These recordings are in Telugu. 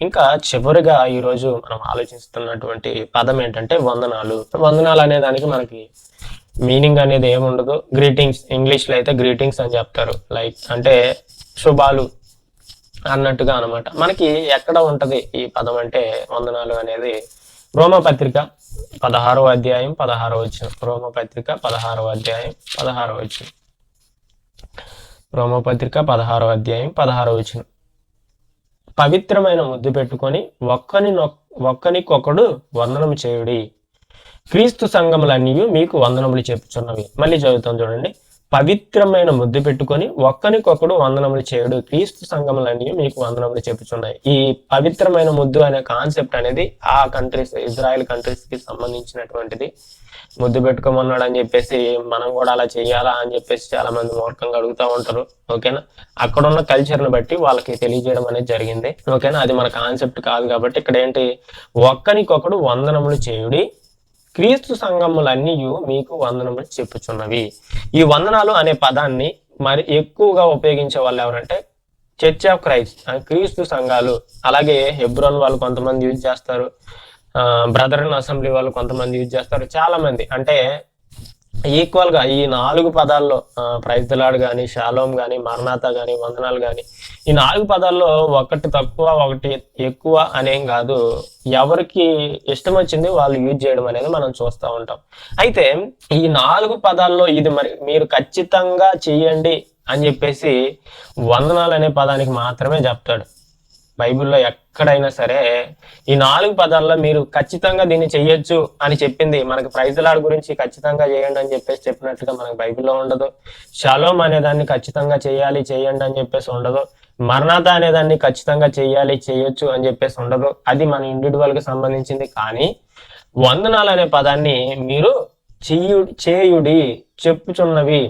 ఇంకా చివరిగా ఈరోజు మనం ఆలోచిస్తున్నటువంటి పదం ఏంటంటే వందనాలు. వందనాలు అనే దానికి మనకి మీనింగ్ అనేది ఏముండదు. గ్రీటింగ్స్ ఇంగ్లీష్లో అయితే గ్రీటింగ్స్ అని చెప్తారు. లైక్ అంటే శుభాలు అన్నట్టుగా అనమాట మనకి ఎక్కడ ఉంటుంది ఈ పదం అంటే వందనాలు అనేది? రోమపత్రిక పదహారో అధ్యాయం పదహారో వచ్చిన రోమపత్రిక పదహారో అధ్యాయం పదహారో వచ్చిన రోమపత్రిక పదహారో అధ్యాయం పదహారో వచ్చిన పవిత్రమైన ముద్దు పెట్టుకొని ఒక్కని ఒక్కనికొకడు వందనం చేయుడి. క్రీస్తు సంఘములన్నీ మీకు వందనములు చెప్పుచున్నవి. మళ్ళీ చదువుతాం చూడండి. పవిత్రమైన ముద్దు పెట్టుకొని ఒక్కనికొకడు వందనములు చేయడు. క్రీస్తు సంఘములన్నీ మీకు వందనములు చెప్పుచున్నాయి. ఈ పవిత్రమైన ముద్దు అనే కాన్సెప్ట్ అనేది ఆ కంట్రీస్ ఇజ్రాయెల్ కంట్రీస్కి సంబంధించినటువంటిది. ముద్దు పెట్టుకోమన్నాడు అని చెప్పేసి మనం కూడా అలా చేయాలా అని చెప్పేసి చాలా మంది మూర్ఖంగా అడుగుతూ ఉంటారు. ఓకేనా? అక్కడ ఉన్న కల్చర్ని బట్టి వాళ్ళకి తెలియజేయడం అనేది జరిగింది. ఓకేనా? అది మన కాన్సెప్ట్ కాదు కాబట్టి ఇక్కడ ఏంటి? ఒక్కనికొకడు వందనములు చేయుడి. క్రీస్తు సంఘములన్నీ మీకు వందనములు చెప్పుచున్నవి. ఈ వందనాలు అనే పదాన్ని మరి ఎక్కువగా ఉపయోగించే వాళ్ళు ఎవరంటే చర్చ్ ఆఫ్ క్రైస్ట్ క్రీస్తు సంఘాలు. అలాగే హెబ్రోన్ వాళ్ళు కొంతమంది యూజ్ చేస్తారు. బ్రదర్ అసెంబ్లీ వాళ్ళు కొంతమంది యూజ్ చేస్తారు. చాలా మంది. అంటే ఈక్వల్గా ఈ నాలుగు పదాల్లో ప్రైజ్ కానీ షాలోమ్ కానీ మరణాత కానీ వందనాలు కానీ ఈ నాలుగు పదాల్లో ఒకటి తక్కువ ఒకటి ఎక్కువ అనేం కాదు. ఎవరికి ఇష్టం వచ్చింది వాళ్ళు యూజ్ చేయడం అనేది మనం చూస్తూ ఉంటాం. అయితే ఈ నాలుగు పదాల్లో ఇది మరి మీరు ఖచ్చితంగా చేయండి అని చెప్పేసి వందనాలు అనే పదానికి మాత్రమే చెప్తాడు. బైబిల్లో ఎక్కడైనా సరే ఈ నాలుగు పదాల్లో మీరు ఖచ్చితంగా దీన్ని చెయ్యొచ్చు అని చెప్పింది. మనకు ప్రైజలాడ్ గురించి ఖచ్చితంగా చేయండి అని చెప్పేసి చెప్పినట్టుగా మనకు బైబిల్లో ఉండదు. షలోమ్ అనే దాన్ని ఖచ్చితంగా చేయాలి చేయండి అని చెప్పేసి ఉండదు. మరణాత అనే దాన్ని ఖచ్చితంగా చేయాలి చేయొచ్చు అని చెప్పేసి ఉండదు. అది మన ఇండివిజువల్కి సంబంధించింది. కానీ వందనాలు అనే పదాన్ని మీరు చెయ్యు చేయుడి చెప్పుచున్నవి.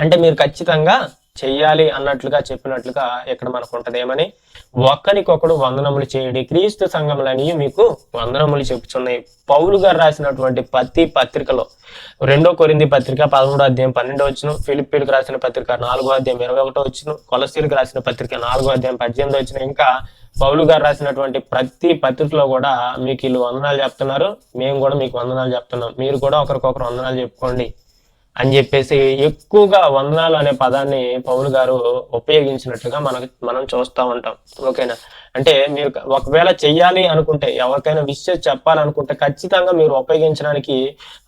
అంటే మీరు ఖచ్చితంగా చెయ్యాలి అన్నట్లుగా చెప్పినట్లుగా ఇక్కడ మనకు ఉంటదేమని ఏమని ఒక్కరికొకడు వందనములు చేయడి క్రీస్తు సంఘములని మీకు వందనములు చెప్పుచున్నాయి. పౌలు గారు రాసినటువంటి ప్రతి పత్రికలో రెండో కొరింది పత్రిక పదమూడో అధ్యాయం పన్నెండో వచ్చిన ఫిలిప్పీలకు రాసిన పత్రిక నాలుగో అధ్యాయం ఇరవై ఒకటో వచ్చిన కొలసీలకు రాసిన పత్రిక నాలుగో అధ్యాయం పద్దెనిమిది వచ్చిన ఇంకా పౌలు గారు రాసినటువంటి ప్రతి పత్రికలో కూడా మీకు వీళ్ళు వందనాలు చెప్తున్నారు. మేము కూడా మీకు వందనాలు చెప్తున్నాం. మీరు కూడా ఒకరికొకరు వందనాలు చెప్పుకోండి. అని చెప్పేసి ఎక్కువగా వందనాలు అనే పదాన్ని పౌలు గారు ఉపయోగించినట్లుగా మనకు మనం చూస్తూ ఉంటాం. ఓకేనా? అంటే మీరు ఒకవేళ చెయ్యాలి అనుకుంటే ఎవరికైనా విషయం చెప్పాలనుకుంటే ఖచ్చితంగా మీరు ఉపయోగించడానికి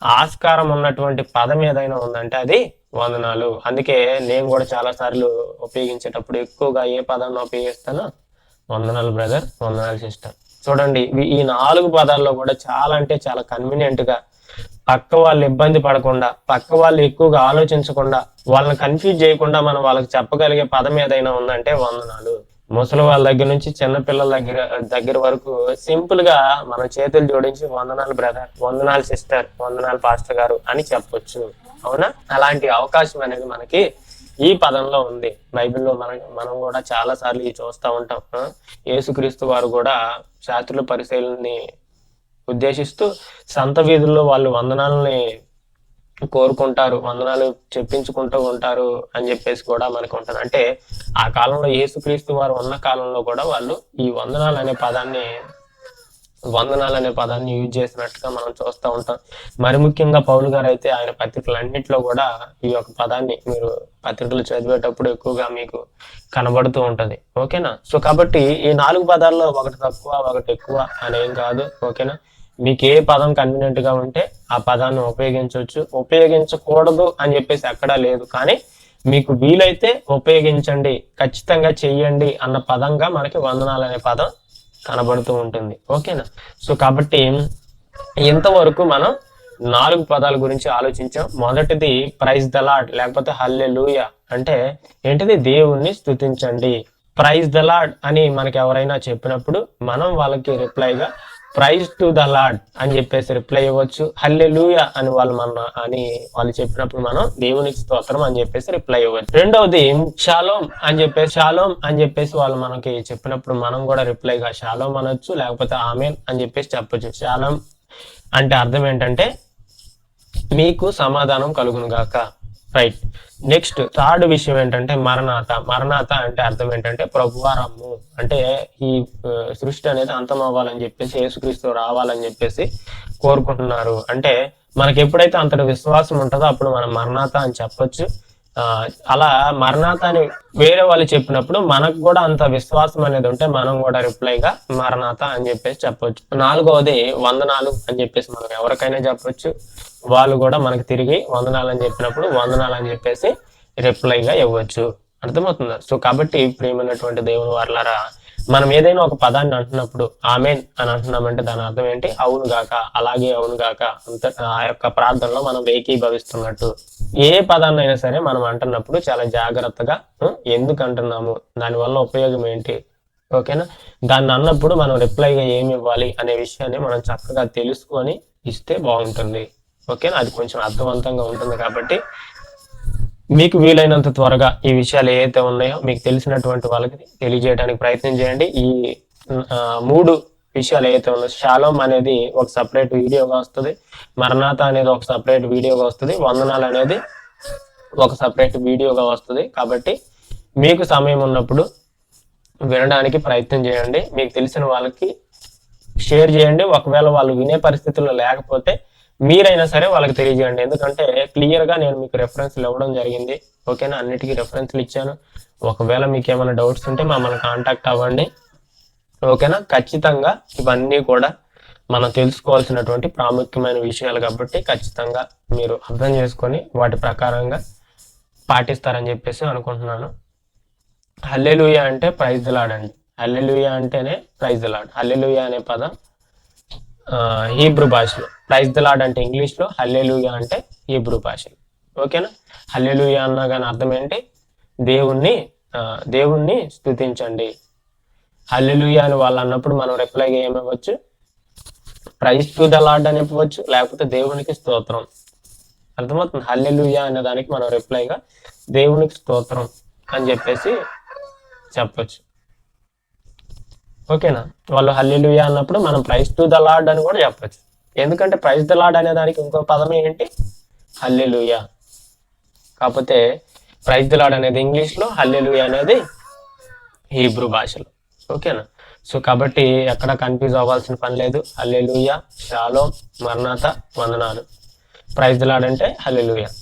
ఆస్కారం ఉన్నటువంటి పదం ఏదైనా ఉందంటే అది వందనాలు. అందుకే నేను కూడా చాలా సార్లు ఉపయోగించేటప్పుడు ఎక్కువగా ఏ పదాన్ని ఉపయోగిస్తానో? వందనాలు బ్రదర్. వందనాలు సిస్టర్. చూడండి ఈ నాలుగు పదాల్లో కూడా చాలా అంటే చాలా కన్వీనియంట్గా గా పక్క వాళ్ళు ఇబ్బంది పడకుండా పక్క వాళ్ళు ఎక్కువగా ఆలోచించకుండా వాళ్ళని కన్ఫ్యూజ్ చేయకుండా మనం వాళ్ళకి చెప్పగలిగే పదం ఏదైనా ఉందంటే వందనాలు. ముసలి వాళ్ళ దగ్గర నుంచి చిన్న పిల్లల దగ్గర దగ్గర వరకు సింపుల్గా మన చేతులు జోడించి వందనాలు బ్రదర్ వందనాలు సిస్టర్ వందనాలు పాస్టర్ గారు అని చెప్పొచ్చు. అవునా? అలాంటి అవకాశం అనేది మనకి ఈ పదంలో ఉంది. బైబిల్లో మనం మనం కూడా చాలా సార్లు చూస్తూ ఉంటాం. యేసుక్రీస్తు వారు కూడా శాస్త్రుల పరిశీలనని ఉద్దేశిస్తూ సంత వీధుల్లో వాళ్ళు వందనాలని కోరుకుంటారు వందనాలు చెప్పించుకుంటూ ఉంటారు అని చెప్పేసి కూడా మనకు ఉంటుంది. అంటే ఆ కాలంలో యేసుక్రీస్తు వారు ఉన్న కాలంలో కూడా వాళ్ళు ఈ వందనాలు అనే పదాన్ని వందనాలు అనే పదాన్ని యూజ్ చేసినట్టుగా మనం చూస్తూ ఉంటాం. మరి ముఖ్యంగా పౌలు గారు అయితే ఆయన పత్రికలన్నింటిలో కూడా ఈ యొక్క పదాన్ని మీరు పత్రికలు చదివేటప్పుడు ఎక్కువగా మీకు కనబడుతూ ఉంటుంది. ఓకేనా? సో కాబట్టి ఈ నాలుగు పదాల్లో ఒకటి తక్కువ ఒకటి ఎక్కువ అనేం కాదు. ఓకేనా? మీకు ఏ పదం కన్వీనియంట్గా ఉంటే ఆ పదాన్ని ఉపయోగించవచ్చు. ఉపయోగించకూడదు అని చెప్పేసి అక్కడ లేదు. కానీ మీకు వీలైతే ఉపయోగించండి. ఖచ్చితంగా చెయ్యండి అన్న పదంగా మనకి వందనాలు అనే పదం కనబడుతూ ఉంటుంది. ఓకేనా సో కాబట్టి ఇంతవరకు మనం నాలుగు పదాల గురించి ఆలోచించాం. మొదటిది ప్రైజ్ దలాడ్ లేకపోతే హల్లె లూయ అంటే ఏంటిది? దేవుణ్ణి స్థుతించండి ప్రైజ్ దలాడ్ అని మనకి ఎవరైనా చెప్పినప్పుడు మనం వాళ్ళకి రిప్లైగా ప్రైజ్ టు ద లాడ్ అని చెప్పేసి రిప్లై ఇవ్వచ్చు. హల్లే లూయ అని వాళ్ళు మన అని వాళ్ళు చెప్పినప్పుడు మనం దేవునికి స్తోత్రం అని చెప్పేసి రిప్లై ఇవ్వచ్చు. రెండవది షాలోమ్ అని చెప్పేసి షాలోమ్ అని చెప్పేసి వాళ్ళు మనకి చెప్పినప్పుడు మనం కూడా రిప్లైగా షాలోమ్ అనొచ్చు లేకపోతే ఆమెన్ అని చెప్పేసి చెప్పొచ్చు. షాలోమ్ అంటే అర్థం ఏంటంటే మీకు సమాధానం కలుగును గాక రైట్ నెక్స్ట్ థర్డ్ విషయం ఏంటంటే మరణాత. మరణాత అంటే అర్థం ఏంటంటే ప్రభువారమ్ము అంటే ఈ సృష్టి అనేది అంతం అవ్వాలని చెప్పేసి యేసుక్రీస్తు రావాలని చెప్పేసి కోరుకుంటున్నారు. అంటే మనకి ఎప్పుడైతే అంతటి విశ్వాసం ఉంటుందో అప్పుడు మనం మరణాత అని చెప్పొచ్చు. అలా మరణాత అని వేరే వాళ్ళు చెప్పినప్పుడు మనకు కూడా అంత విశ్వాసం అనేది ఉంటే మనం కూడా రిప్లైగా మరణాత అని చెప్పేసి చెప్పొచ్చు. నాలుగవది వందనాలు అని చెప్పేసి మనం ఎవరికైనా చెప్పొచ్చు. వాళ్ళు కూడా మనకు తిరిగి వందనాలు అని చెప్పినప్పుడు వందనాలు అని చెప్పేసి రిప్లైగా ఇవ్వచ్చు. అర్థమవుతుందా? సో కాబట్టి ప్రియమైనటువంటి దేవుని వారులారా మనం ఏదైనా ఒక పదాన్ని అంటున్నప్పుడు ఆమెన్ అని అంటున్నామంటే దాని అర్థం ఏంటి? అవును గాక అలాగే అవును గాక అంత ఆ యొక్క ప్రార్థనలో మనం ఏకీభవిస్తున్నట్టు. ఏ పదాన్ని అయినా సరే మనం అంటున్నప్పుడు చాలా జాగ్రత్తగా ఎందుకు అంటున్నాము దానివల్ల ఉపయోగం ఏంటి ఓకేనా? దాన్ని అన్నప్పుడు మనం రిప్లైగా ఏమి ఇవ్వాలి అనే విషయాన్ని మనం చక్కగా తెలుసుకొని ఇస్తే బాగుంటుంది ఓకేనా? అది కొంచెం అర్థవంతంగా ఉంటుంది కాబట్టి మీకు వీలైనంత త్వరగా ఈ విషయాలు ఏవైతే ఉన్నాయో మీకు తెలిసినటువంటి వాళ్ళకి తెలియజేయడానికి ప్రయత్నం చేయండి. ఈ మూడు విషయాలు ఏవైతే ఉన్నాయో షాలోమ్ అనేది ఒక సపరేట్ వీడియోగా వస్తుంది. మరణాత అనేది ఒక సపరేట్ వీడియోగా వస్తుంది. వందనాలు అనేది ఒక సపరేట్ వీడియోగా వస్తుంది. కాబట్టి మీకు సమయం ఉన్నప్పుడు వినడానికి ప్రయత్నం చేయండి. మీకు తెలిసిన వాళ్ళకి షేర్ చేయండి. ఒకవేళ వాళ్ళు వినే పరిస్థితుల్లో లేకపోతే మీరైనా సరే వాళ్ళకి తెలియజేయండి. ఎందుకంటే క్లియర్గా నేను మీకు రెఫరెన్స్లు ఇవ్వడం జరిగింది. ఓకేనా అన్నిటికీ రెఫరెన్స్లు ఇచ్చాను. ఒకవేళ మీకు ఏమైనా డౌట్స్ ఉంటే మమ్మల్ని కాంటాక్ట్ అవ్వండి. ఓకేనా? ఖచ్చితంగా ఇవన్నీ కూడా మనం తెలుసుకోవాల్సినటువంటి ప్రాముఖ్యమైన విషయాలు కాబట్టి ఖచ్చితంగా మీరు అర్థం చేసుకొని వాటి ప్రకారంగా పాటిస్తారని చెప్పేసి అనుకుంటున్నాను. హల్లెలుయ అంటే ప్రైజ్ లాడండి హల్లెలూయా అంటేనే ప్రైజ్ లాడ్ హల్లెలూయా అనే పదం హీబ్రూ భాషలో. ప్రైజ్ ద లాడ్ అంటే ఇంగ్లీష్లో హల్లెలుయ అంటే హీబ్రూ భాషలో ఓకేనా? హల్లెలుయ అన్నా కానీ అర్థం ఏంటి? దేవుణ్ణి దేవుణ్ణి స్థుతించండి. హల్లెలూయా అని వాళ్ళు అన్నప్పుడు మనం రిప్లైగా ఏమివ్వచ్చు? ప్రైజ్ టు ద లాడ్ అని ఇవ్వచ్చు లేకపోతే దేవునికి స్తోత్రం అర్థమవుతుంది? హల్లెలుయా అనే దానికి మనం రిప్లైగా దేవునికి స్తోత్రం అని చెప్పేసి చెప్పచ్చు. ఓకేనా? వాళ్ళు హల్లెలుయా అన్నప్పుడు మనం ప్రైజ్ టు ద లార్డ్ అని కూడా చెప్పచ్చు. ఎందుకంటే ప్రైజ్ ద లాడ్ అనే దానికి ఇంకో పదం ఏంటి? హల్లెలుయా. కాకపోతే ప్రైజ్ ద లార్డ్ అనేది ఇంగ్లీష్లో హల్లెలుయా అనేది హీబ్రూ భాషలో. ఓకేనా? సో కాబట్టి ఎక్కడ కన్ఫ్యూజ్ అవ్వాల్సిన పని లేదు. హల్లెలూయా షాలో మరణాత వందనాలు ప్రైజ్ లాడంటే లార్డ్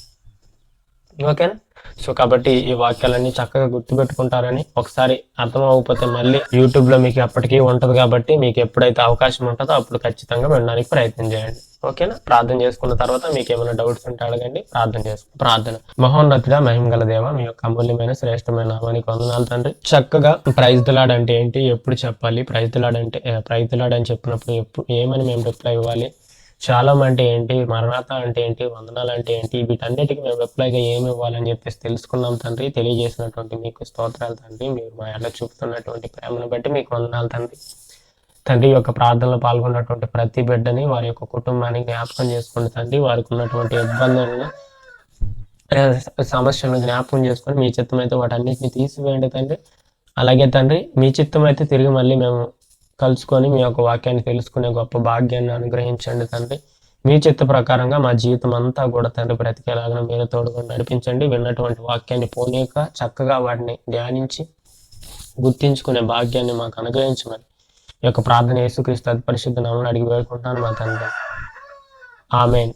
ఓకేనా? సో కాబట్టి ఈ వాక్యాలన్నీ చక్కగా గుర్తుపెట్టుకుంటారని ఒకసారి అర్థం అవ్వకపోతే మళ్ళీ యూట్యూబ్లో మీకు ఎప్పటికీ ఉంటుంది కాబట్టి మీకు ఎప్పుడైతే అవకాశం ఉంటుందో అప్పుడు ఖచ్చితంగా వినడానికి ప్రయత్నం చేయండి. ఓకేనా? ప్రార్థన చేసుకున్న తర్వాత మీకు ఏమైనా డౌట్స్ ఉంటే అడగండి. ప్రార్థన చేసుకో ప్రార్థన. మహోన్నతుడా మహిమగల దేవ మీ యొక్క అమూల్యమైన శ్రేష్టమైన నామానికి వందనాలు తండ్రి. చక్కగా ప్రైజ్ దిలాడ్ అంటే ఏంటి? ఎప్పుడు చెప్పాలి? ప్రైజ్ దిలాడ్ అంటే ప్రైజ్ దిలాడ్ అని చెప్పినప్పుడు ఎప్పుడు ఏమని మేము రిప్లై ఇవ్వాలి? శాలం అంటే ఏంటి? మరణాత అంటే ఏంటి? వందనాలు అంటే ఏంటి? వీటన్నిటికీ మేము రిప్లైగా ఏమి ఇవ్వాలని చెప్పేసి తెలుసుకున్నాం తండ్రి. తెలియజేసినటువంటి మీకు స్తోత్రాలు తండ్రి. మీరు మా ఎలా చూపుతున్నటువంటి ప్రేమను బట్టి మీకు వందనాలు తండ్రి. తండ్రి యొక్క ప్రార్థనలో పాల్గొన్నటువంటి ప్రతి బిడ్డని వారి యొక్క కుటుంబాన్ని జ్ఞాపకం చేసుకుని తండ్రి వారికి ఉన్నటువంటి ఇబ్బందులను సమస్యలను జ్ఞాపకం చేసుకొని మీ చిత్తం అయితే వాటన్నిటిని తీసివేయండి తండ్రి. అలాగే తండ్రి మీ చిత్తం అయితే తిరిగి మళ్ళీ మేము కలుసుకొని మీ యొక్క వాక్యాన్ని తెలుసుకునే గొప్ప భాగ్యాన్ని అనుగ్రహించండి తండ్రి. మీ చిత్త ప్రకారంగా మా జీవితం అంతా కూడా తండ్రి బ్రతికేలాగా మీరు తోడుకొని నడిపించండి. విన్నటువంటి వాక్యాన్ని పోనీక చక్కగా వాటిని ధ్యానించి గుర్తించుకునే భాగ్యాన్ని మాకు అనుగ్రహించమని ఈ యొక్క ప్రార్థన యేసుక్రీస్తు అతి పరిశుద్ధ నామని అడిగి వేడుకుంటాను మా తండ్రి. ఆమెన్.